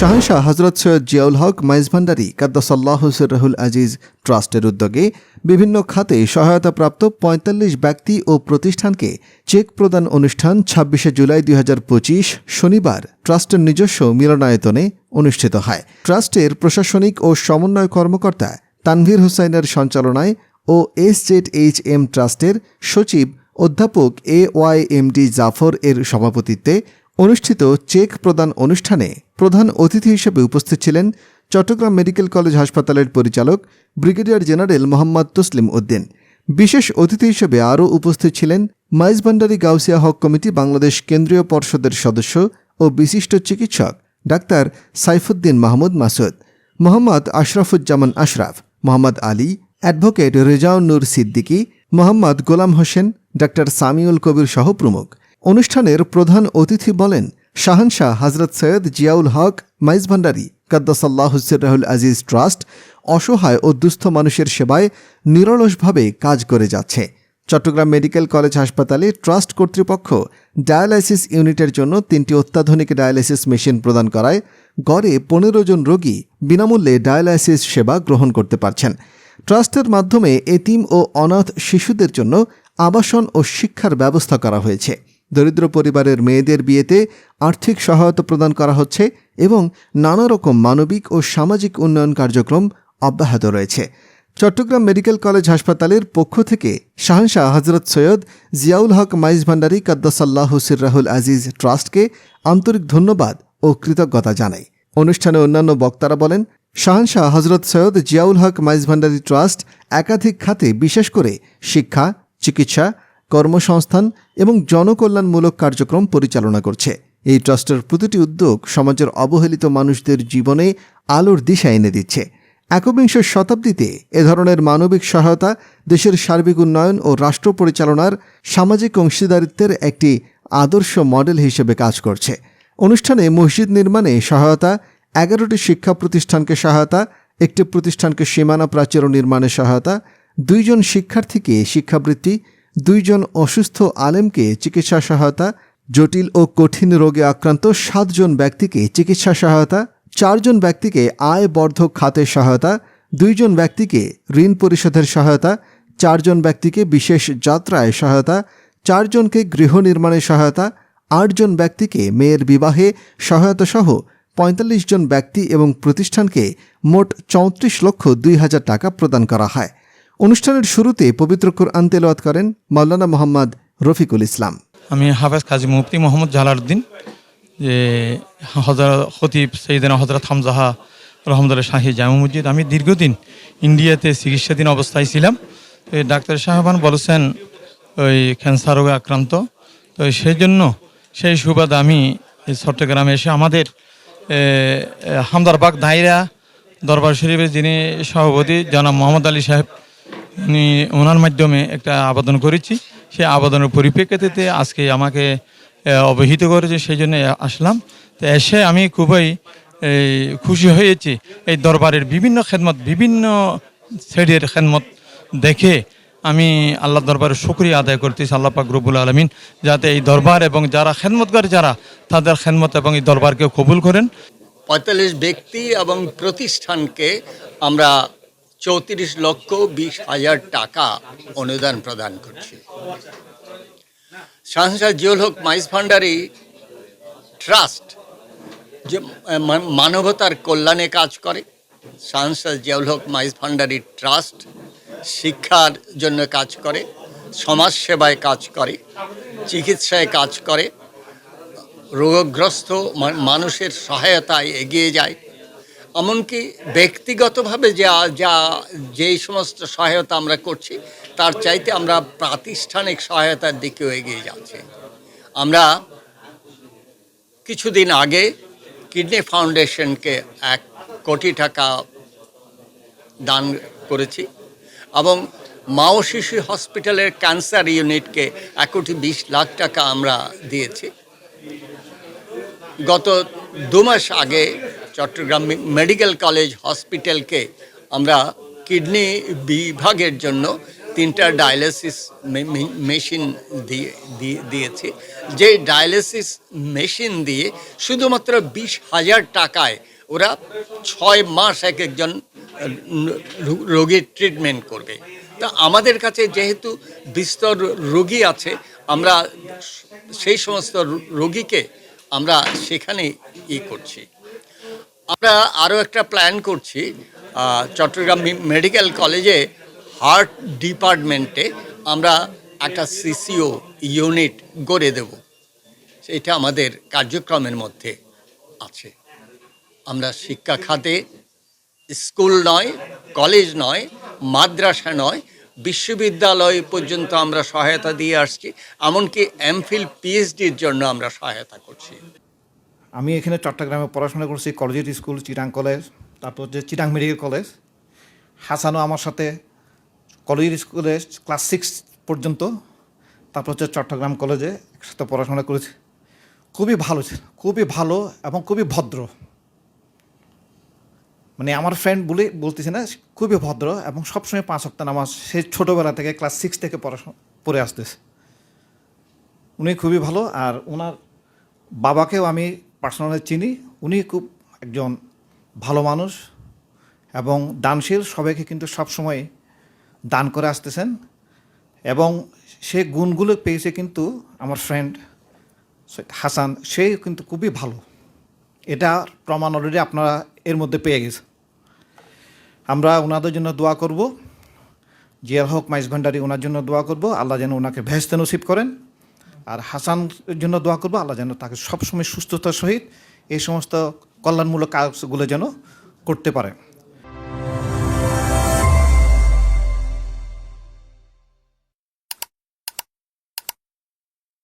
শাহনশাহ হজরত সৈয়দ জিয়াউল হক মাইজ ভান্ডারী কাদ্দাসাল্লাহ রাহুল আজিজ ট্রাস্টের উদ্যোগে বিভিন্ন খাতে সহায়তাপ্রাপ্ত পঁয়তাল্লিশ ব্যক্তি ও প্রতিষ্ঠানকে চেক প্রদান অনুষ্ঠান ছাব্বিশে জুলাই দুই হাজার পঁচিশ শনিবার ট্রাস্টের নিজস্ব মিলনায়তনে অনুষ্ঠিত হয়। ট্রাস্টের প্রশাসনিক ও সমন্বয় কর্মকর্তা তানভীর হুসাইনের সঞ্চালনায় ও এস জেড এইচ এম ট্রাস্টের সচিব অধ্যাপক A Y M D Zafar এর সভাপতিত্বে অনুষ্ঠিত চেক প্রদান অনুষ্ঠানে প্রধান অতিথি হিসেবে উপস্থিত ছিলেন চট্টগ্রাম মেডিকেল কলেজ হাসপাতালের পরিচালক ব্রিগেডিয়ার জেনারেল মোহাম্মদ তসলিম উদ্দিন। বিশেষ অতিথি হিসেবে আরও উপস্থিত ছিলেন মাইজভান্ডারি গাউসিয়া হক কমিটি বাংলাদেশ কেন্দ্রীয় পর্ষদের সদস্য ও বিশিষ্ট চিকিৎসক doctor Saifuddin Mahmud Masud, Mohammad Ashrafuzzaman Ashraf, Mohammad Ali, advocate Rezaun Noor Siddiqui, Mohammad Golam Hossain, doctor Samiul Kabir সহ প্রমুখ। অনুষ্ঠানের প্রধান অতিথি বলেন, শাহানশাহ হজরত সৈয়দ জিয়াউল হক, মাইজ ভান্ডারী, কাদ্দাসাল্লাহ রাহুল আজিজ ট্রাস্ট, অসহায় ও দুস্থ মানুষের সেবায় নিরলসভাবে কাজ করে যাচ্ছে। চট্টগ্রাম মেডিকেল কলেজ হাসপাতালে ট্রাস্ট কর্তৃপক্ষ ডায়ালাইসিস ইউনিটের জন্য তিনটি অত্যাধুনিক ডায়ালাইসিস মেশিন প্রদান করায় গড়ে পনেরো জন রোগী বিনামূল্যে ডায়ালাইসিস সেবা গ্রহণ করতে পারছেন। ট্রাস্টের মাধ্যমে এতিম ও অনাথ শিশুদের জন্য আবাসন ও শিক্ষার ব্যবস্থা করা হয়েছে। দরিদ্র পরিবারের মেয়েদের বিয়েতে আর্থিক সহায়তা প্রদান করা হচ্ছে এবং নানা রকম মানবিক ও সামাজিক উন্নয়ন কার্যক্রম অব্যাহত রয়েছে। চট্টগ্রাম মেডিকেল কলেজ হাসপাতালের পক্ষ থেকে শাহনশাহ হজরত সৈয়দ জিয়াউল হক মাইজ ভান্ডারী কাদ্দাসাল্লাহ রাহুল আজিজ ট্রাস্টকে আন্তরিক ধন্যবাদ ও কৃতজ্ঞতা জানাই। অনুষ্ঠানে অন্যান্য বক্তারা বলেন, শাহনশাহ হজরত সৈয়দ জিয়াউল হক মাইজ ভান্ডারী ট্রাস্ট একাধিক খাতে বিশেষ করে শিক্ষা, চিকিৎসা কর্মসংস্থান এবং জনকল্যাণমূলক কার্যক্রম পরিচালনা করছে। এই ট্রাস্টের প্রতিটি উদ্যোগ সমাজের অবহেলিত মানুষদের জীবনে আলোর দিশা এনে দিচ্ছে। একবিংশ শতাব্দীতে এ ধরনের মানবিক সহায়তা দেশের সার্বিক উন্নয়ন ও রাষ্ট্র পরিচালনার সামাজিক অংশীদারিত্বের একটি আদর্শ মডেল হিসেবে কাজ করছে। অনুষ্ঠানে মসজিদ নির্মাণে সহায়তা, এগারোটি শিক্ষা প্রতিষ্ঠানকে সহায়তা, একটি প্রতিষ্ঠানকে সীমানা প্রাচীর নির্মাণে সহায়তা, দুইজন শিক্ষার্থীকে শিক্ষাবৃত্তি দুইজন অসুস্থ আলেমকে চিকিৎসা সহায়তা, জটিল ও কঠিন রোগে আক্রান্ত সাতজন ব্যক্তিকে চিকিৎসা সহায়তা, চারজন ব্যক্তিকে আয় বর্ধক খাতের সহায়তা, দুইজন ব্যক্তিকে ঋণ পরিশোধের সহায়তা, চারজন ব্যক্তিকে বিশেষ যাত্রায় সহায়তা, চারজনকে গৃহ নির্মাণের সহায়তা, আটজন ব্যক্তিকে মেয়ের বিবাহে সহায়তা সহ পঁয়তাল্লিশ জন ব্যক্তি এবং প্রতিষ্ঠানকে মোট চৌত্রিশ লক্ষ দুই হাজার টাকা প্রদান করা হয়। অনুষ্ঠানের শুরুতে পবিত্র কোরআন তেলাওয়াত করেন মাওলানা মোহাম্মদ রফিকুল ইসলাম। আমি হাফেজ কাজী মুফতি মোহাম্মদ জালালউদ্দিন, যে হজরত খতিব সৈদিন হজরত হামজাহা রহমদুল্লাহ শাহী জামা মসজিদ। আমি দীর্ঘদিন ইন্ডিয়াতে চিকিৎসাধীন অবস্থায় ছিলাম। তো ডাক্তার সাহেবান বলেছেন, ওই ক্যান্সার রোগে আক্রান্ত। তো সেই জন্য সেই সুবাদ আমি চট্টগ্রামে এসে আমাদের হামদারবাগ দায়রা দরবার শরীফের যিনি সভাপতি জনাব মোহাম্মদ আলী সাহেব উনি ওনার মাধ্যমে একটা আবেদন করেছি। সেই আবেদনের পরিপ্রেক্ষিতে আজকে আমাকে অবহিত করেছে, সেই জন্য আসলাম। তো এসে আমি খুবই খুশি হয়েছি। এই দরবারের বিভিন্ন খেদমত, বিভিন্ন শ্রেণির খেদমত দেখে আমি আল্লাহ দরবারের শুক্রিয়া আদায় করতেছি, আল্লাহ পাক রব্বুল আলমিন, যাতে এই দরবার এবং যারা খেদমতগার যারা, তাদের খেদমত এবং এই দরবারকে কবুল করেন। পঁয়তাল্লিশ ব্যক্তি এবং প্রতিষ্ঠানকে আমরা চৌত্রিশ লক্ষ বিশ হাজার টাকা অনুদান প্রদান করছে। শাহজাহ জিওল হক মাইজ ভান্ডারি ট্রাস্ট যে মানবতার কল্যাণে কাজ করে। শাহজাহ জিয়াউল হক মাইজ ভান্ডারি ট্রাস্ট শিক্ষার জন্য কাজ করে সমাজ সেবায় কাজ করে, চিকিৎসায় কাজ করে। রোগগ্রস্ত মানুষের সহায়তায় এগিয়ে যায়। এমনকি ব্যক্তিগতভাবে যা যা, যেই সমস্ত সহায়তা আমরা করছি, তার চাইতে আমরা প্রাতিষ্ঠানিক সহায়তার দিকেও এগিয়ে যাচ্ছি। আমরা কিছুদিন আগে কিডনি ফাউন্ডেশনকে এক কোটি টাকা দান করেছি এবং মা ও শিশু হসপিটালের ক্যান্সার ইউনিটকে এক কোটি বিশ লাখ টাকা আমরা দিয়েছি। গত দু মাস আগে চট্টগ্রাম মেডিকেল কলেজ হসপিটালকে আমরা কিডনি বিভাগের জন্য তিনটা ডায়ালিসিস মেশিন দিয়ে, দিয়ে- দিয়েছি। যে ডায়ালিসিস মেশিন দিয়ে শুধুমাত্র বিশ হাজার টাকায় ওরা ছয় মাস এক একজন রোগীর ট্রিটমেন্ট করবে। তা আমাদের কাছে যেহেতু বিস্তর রোগী আছে, আমরা সেই সমস্ত রোগীকে আমরা সেখানে ই করছি। আমরা আরও একটা প্ল্যান করছি চট্টগ্রাম মেডিকেল কলেজে হার্ট ডিপার্টমেন্টে আমরা একটা সিসিও ইউনিট গড়ে দেব। এটা আমাদের কার্যক্রমের মধ্যে আছে। আমরা শিক্ষা খাতে, স্কুল নয়, কলেজ নয়, মাদ্রাসা নয়, বিশ্ববিদ্যালয় পর্যন্ত আমরা সহায়তা দিয়ে আসছি, এমনকি এমফিল পিএইচডির জন্য আমরা সহায়তা করছি। আমি এখানে চট্টগ্রামে পড়াশোনা করছি কলেজিয়েট স্কুল চিটাং কলেজ তারপর যে চিটাং মেডিকেল কলেজ হাসানও আমার সাথে কলেজিয়েট স্কুলে ক্লাস সিক্স পর্যন্ত, তারপর হচ্ছে চট্টগ্রাম কলেজে একসাথে পড়াশোনা করেছি। খুবই ভালো ছিল খুবই ভালো এবং খুবই ভদ্র। মানে আমার ফ্রেন্ড বলে, বলতেছে না, খুবই ভদ্র এবং সবসময় পাঁচ সপ্তাহ নামাজ, সে ছোটোবেলা থেকে ক্লাস সিক্স থেকে পড়াশোনা, পড়ে আসতেছে। উনি খুবই ভালো আর ওনার বাবাকেও আমি পার্সোনালি চিনি উনি খুব একজন ভালো মানুষ এবং দানশীল, সবাইকে কিন্তু সবসময় দান করে আসতেছেন। এবং সে গুণগুলো পেয়েছে কিন্তু আমার ফ্রেন্ড হাসান, সে কিন্তু খুবই ভালো। এটা প্রমাণ অলরেডি আপনারা এর মধ্যে পেয়ে গেছে আমরা ওনাদের জন্য দোয়া করব। জিয়ার হক মাইজ ভান্ডারি ওনার জন্য দোয়া করব। আল্লাহ যেন ওনাকে ভেস্তে নসিব করেন। আর হাসান জন্য দোয়া করব, আল্লাহ যেন তাকে সবসময় সুস্থতার সহিত এই সমস্ত কল্যাণমূলক কাজগুলো যেন করতে পারেন